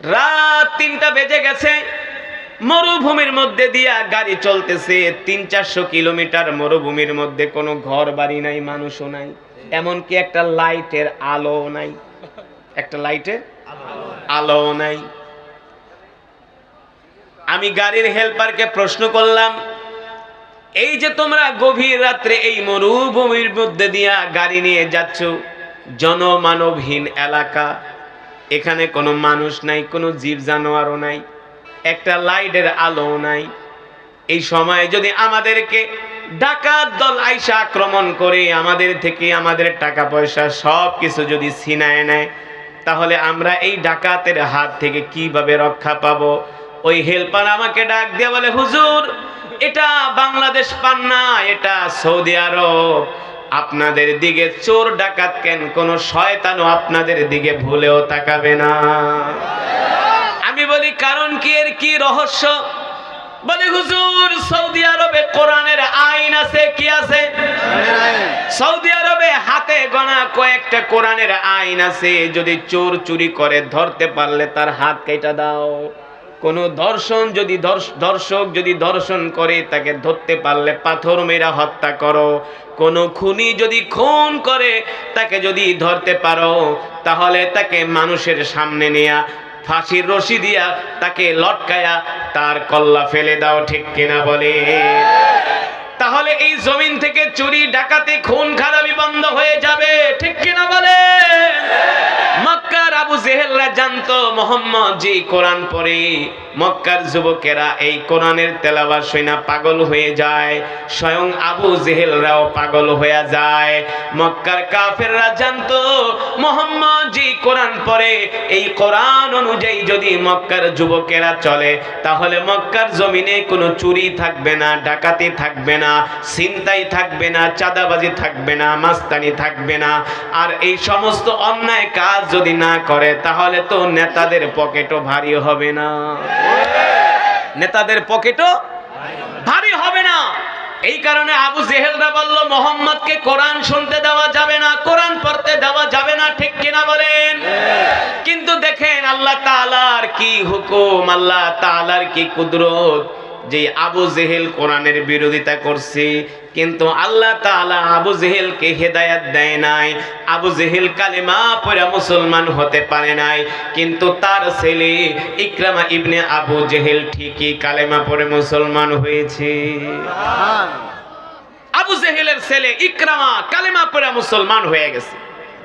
রাত তিনটা বেজে গেছে। মরুভূমির মধ্যে দিয়া গাড়ি চলতেছে। তিন চারশো কিলোমিটার মরুভূমির মধ্যে কোনো ঘর বাড়ি নাই, মানুষও নাই। এমনকি একটা লাইটের আলো নাই। একটা লাইটের আলো নাই। আমি গাড়ির হেল্পারকে প্রশ্ন করলাম, এই যে তোমরা গভীর রাত্রে এই মরুভূমির মধ্যে দিয়া গাড়ি নিয়ে যাচ্ছ, জনমানবহীন এলাকা এখানে কোনো মানুষ নাই, কোনো জীব জানোয়ারও নাই, একটা লাইটের আলো নাই। এই সময় যদি আমাদেরকে ডাকাত দল আইসা আক্রমণ করে, আমাদের থেকে আমাদের টাকা পয়সা সব কিছু যদি ছিনায় নেয়, তাহলে আমরা এই ডাকাতের হাত থেকে কীভাবে রক্ষা পাবো? ওই হেল্পার আমাকে ডাক দিয়ে বলে, হুজুর, এটা বাংলাদেশ পান না, এটা সৌদি আরব। আপনাদের দিকে চোর ডাকাত কেন? কোন শয়তানও আপনাদের দিকে ভুলেও তাকাবে না। আমি বলি, কারণ কি? এর কি রহস্য? বলে, হুজুর, সৌদি আরবে কোরআনের আইন আছে, কি আছে? সৌদি আরবে হাতে গোনা কয়েকটা কোরআনের আইন আছে। যদি চোর চুরি করে ধরতে পারলে তার হাত কেটে দাও। কোন ধর্ষণ যদি ধর্ষক যদি ধর্ষণ করে, তাকে ধরতে পারলে পাথর মেরা হত্যা করো। কোন খুনি যদি খুন করে, তাকে যদি ধরতে পারো, তাহলে তাকে মানুষের সামনে নেয়া, ফাঁসির রশি দিয়া তাকে লটকায়া তার কল্লা ফেলে দাও, ঠিক কিনা বলে? তাহলে এই জমিন থেকে চুরি, ডাকাতি, খুন, খারাপি বন্ধ হয়ে যাবে, ঠিক কিনা বলে? মক্কার আবু জেহেলরা জানতো মোহাম্মদ যে কোরআন পড়ে, মক্কার যুবকেরা এই কোরআনের তেলাওয়াত শুনা পাগল হয়ে যায়, স্বয়ং আবু জেহেলরাও পাগল হয়ে যায়। মক্কার কাফেররা জানতো মোহাম্মদ যে কোরআন পড়ে, এই কোরআন অনুযায়ী যদি মক্কার যুবকেরা চলে, তাহলে মক্কার জমিনে কোনো চুরি থাকবে না, ডাকাতি থাকবে না, ছিনতাই থাকবে না, চাঁদাবাজি থাকবে না, মাস্তানি থাকবে না। আর এই সমস্ত অন্যায় কাজ যদি না করে তাহলে তো নেতাদের পকেটও ভারী হবে না। নেতাদের পকেটও ভারী হবে না। এই কারণে আবু জেহেলরা বলল, মোহাম্মদকে কোরআন শুনতে দেওয়া যাবে না, কোরআন পড়তে দেওয়া যাবে না, ঠিক কিনা বলেন? কিন্তু দেখেন আল্লাহ তাআলার কি হুকুম, আল্লাহ তাআলার কি কুদরত। যে আবু জেহেল কোরআনের বিরোধিতা করছে কিন্তু আল্লাহ তাআলা আবু জেহেলকে হেদায়াত দেয় নাই। আবু জেহেল কালেমা পড়া মুসলমান হতে পারে নাই কিন্তু তার ছেলে ইকরামা ইবনে আবু জেহেল ঠিকই কালেমা পড়ে মুসলমান হয়েছে। আবু জেহেলের ছেলে ইকরামা কালেমা পড়া মুসলমান হয়ে গেছে।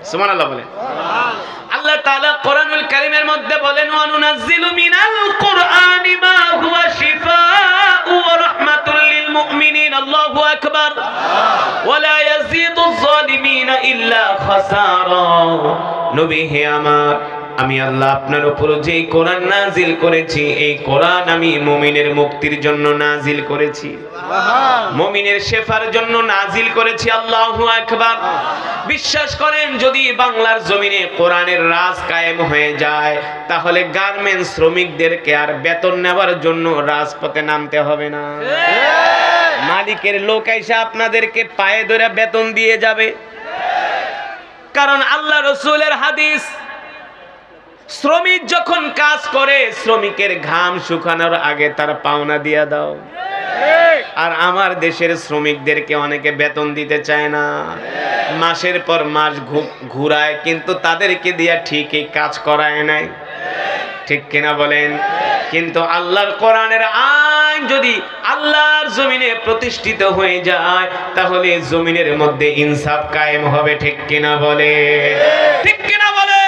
সুবহানাল্লাহ বলে আল্লাহ তাআলা কোরআনুল কারীমের মধ্যে বলেন ওয়া নুনাজ্জিলু মিনাল কুরআনি মা খাসারা নবী হে আমার আমি আল্লাহ আপনার উপর যে কোরআন নাজিল করেছি এই কোরআন আমি মুমিনের মুক্তির জন্য নাজিল করেছি। মমিনের শেফার জন্য নাজিল করেছি আল্লাহু আকবার। বিশ্বাস করেন যদি বাংলার জমিনে কোরআনের রাজ কায়েম হয়ে যায় তাহলে গার্মেন্টস শ্রমিকদেরকে আর বেতন নেওয়ার জন্য রাজপথে নামতে হবে না। মালিকের লোক এসে আপনাদেরকে পায়ে ধরে বেতন দিয়ে যাবে। কারণ আল্লাহ রসুলের হাদিস, শ্রমিক যখন কাজ করে, শ্রমিকের ঘাম শুকানোর আগে তার পাওনা দিয়া দাও। আর আমার দেশের শ্রমিকদেরকে অনেকে বেতন দিতে চায় না। মাসের পর মাস ঘুরায়, কিন্তু তাদেরকে দিয়া ঠিকই কাজ করায় নাই। ঠিক কিনা বলেন? কিন্তু আল্লাহর কোরআনের আইন যদি আল্লাহর জমিনে প্রতিষ্ঠিত হয়ে যায়, তাহলে জমিনের মধ্যে ইনসাফ কায়েম হবে, ঠিক কিনা বলে? ঠিক কিনা বলে?